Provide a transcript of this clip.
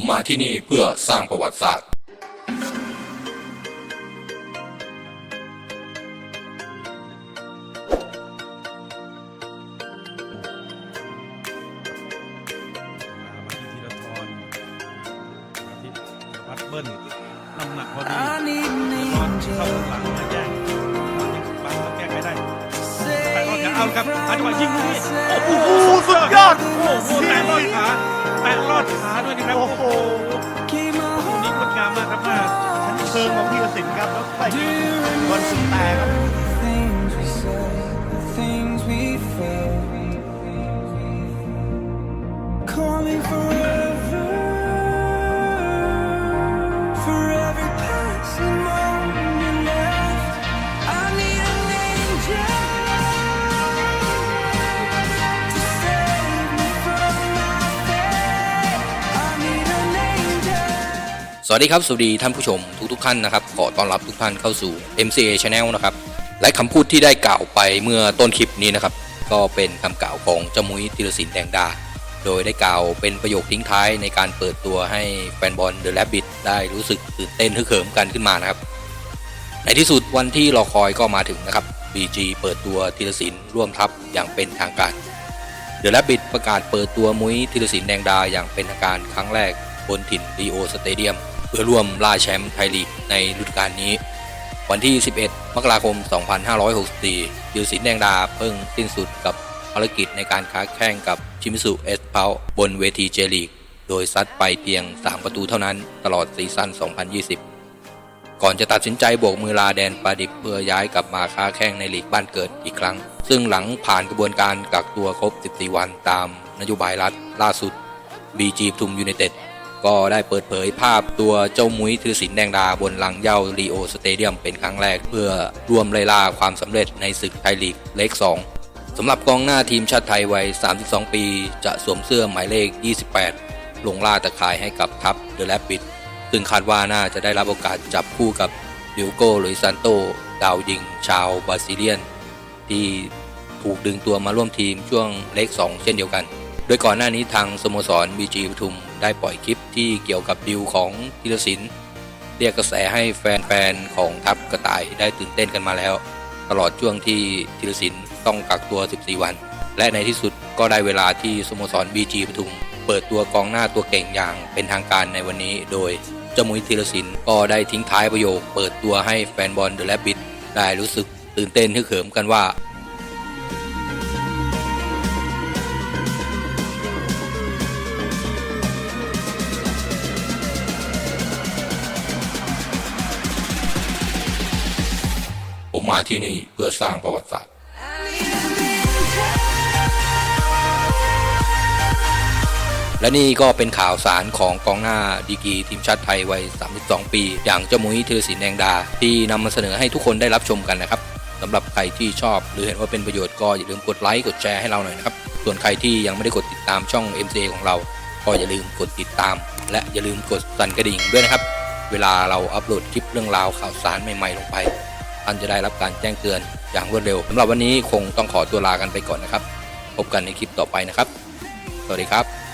ผมมาที่นี่เพื่อสร้างประวัติศาสตร์มาที่ธีรทรมาที่วัดเบิ้ลน้ำหนักพอดี I need an ธีรทรเข้า angel หลังมาแย่งปังแล้วแก้ไขได้แต่รอดอย่าเอาครับหาจังหวะยิงลูกนี้โอ้โหสุดยอดโอ้โหแตะลอดขา แตะลอดขาด้วยนะครับโอ้โห Keep my ลูกนี้งดงามมากครับมาชั้นเชิงของพีรศิลป์ครับแล้วไป Do you บอลสุดแต่ครับ the things สวัสดีครับ สวัสดีท่านผู้ชมทุกๆท่านนะครับ ขอต้อนรับทุกท่านเข้าสู่ MCA Channel นะครับ และคำพูดที่ได้กล่าวไปเมื่อต้นคลิปนี้นะครับ ก็เป็นคำกล่าวของเจ้ามุ้ยธีรศิลป์แดงดา โดยได้กล่าวเป็นประโยคทิ้งท้ายในการเปิดตัวให้แฟนบอลเดอะแ b บ t ได้รู้สึกตื่นเต้นฮึกเหิมกันขึ้นมานะครับ ในที่สุดวันที่รอคอยก็มาถึงนะครับ BG เปิดตัวธีรศิลป์ร่วมทัพอย่างเป็นทางการเดอะแ b บ t ประกาศเปิดตัวมุ้ยธีรศิลป์แดงดาอย่างเป็นทางการครั้งแรกบนถิ่นรีโอสเตเดียม เพื่อร่วมล่าแชมป์ไทยลีกในฤดูกาลนี้ วันที่ 11 มกราคม 2564ธีรศิลป์แดงดาเพิ่งสิ้นสุดกับภารกิจในการค้าแข่งกับชิมิสุเอสเพาบนเวทีเจลีก โดยซัดไปเพียง 3 ประตูเท่านั้นตลอดซีซั่น 2020 ก่อนจะตัดสินใจโบกมือลาแดนปาดิบเพื่อย้ายกลับมาค้าแข่งในลีกบ้านเกิดอีกครั้ง ซึ่งหลังผ่านกระบวนการกักตัวครบ 14 วันตามนโยบายรัฐล่าสุด BG ปทุมยูไนเต็ด ก็ได้เปิดเผยภาพตัวเจ้ามุ้ยธีรศิลแดงดาบนหลังเย้ารีโอสเตเดียมเป็นครั้งแรกเพื่อร่วมไล่ล่าความสำเร็จในศึกไทยลีกเลข 2สำหรับกองหน้าทีมชาติไทยวัย 32 ปี จะสวมเสื้อหมายเลข 28 ลงล่าตะข่ายให้กับทัพเดอะแ b บ t ซึ่งคาดว่าน่าจะได้รับโอกาสจับคู่กับดิโก้หรือซันโต ดาวยิง ชาวบราซิเลียน ที่ถูกดึงตัวมาร่วมทีมช่วงเลข 2 เช่นเดียวกัน โดยก่อนหน้านี้ทางสโมสร BG ปทุม ได้ปล่อยคลิปที่เกี่ยวกับดิวของธีรศิลป์เรียกกระแสให้แฟนๆของทัพกระต่ายได้ตื่นเต้นกันมาแล้ว ตลอดช่วงที่ธีรศิลป์ต้องกักตัว 14 วัน และในที่สุดก็ได้เวลาที่สโมสร BG ปทุม เปิดตัวกองหน้าตัวเก่งอย่างเป็นทางการในวันนี้ โดยเจ้ามุยธีรศิลป์ก็ได้ทิ้งท้ายประโยค เปิดตัวให้แฟนบอลเดอะแ b บ t ได้รู้สึกตื่นเต้นฮึกเหิมกันว่า มาที่นี่เพื่อสร้างประวัติศาสตร์และนี่ก็เป็นข่าวสารของกองหน้าดีกีทีมชาติไทยวัย 32 ปี อย่างเจ้ามุ้ยธีรศิลป์แดงดา ที่นำมาเสนอให้ทุกคนได้รับชมกันนะครับสำหรับใครที่ชอบหรือเห็นว่าเป็นประโยชน์ก็อย่าลืมกดไลค์กดแชร์ให้เราหน่อยนะครับ ส่วนใครที่ยังไม่ได้กดติดตามช่อง MCA ของเรา ก็อย่าลืมกดติดตาม และอย่าลืมกดสั่นกระดิ่งด้วยนะครับ เวลาเราอัปโหลดคลิปเรื่องราวข่าวสารใหม่ๆลงไป ท่านจะได้รับการแจ้งเตือนอย่างรวดเร็วสำหรับวันนี้คงต้องขอตัวลากันไปก่อนนะครับ พบกันในคลิปต่อไปนะครับ สวัสดีครับ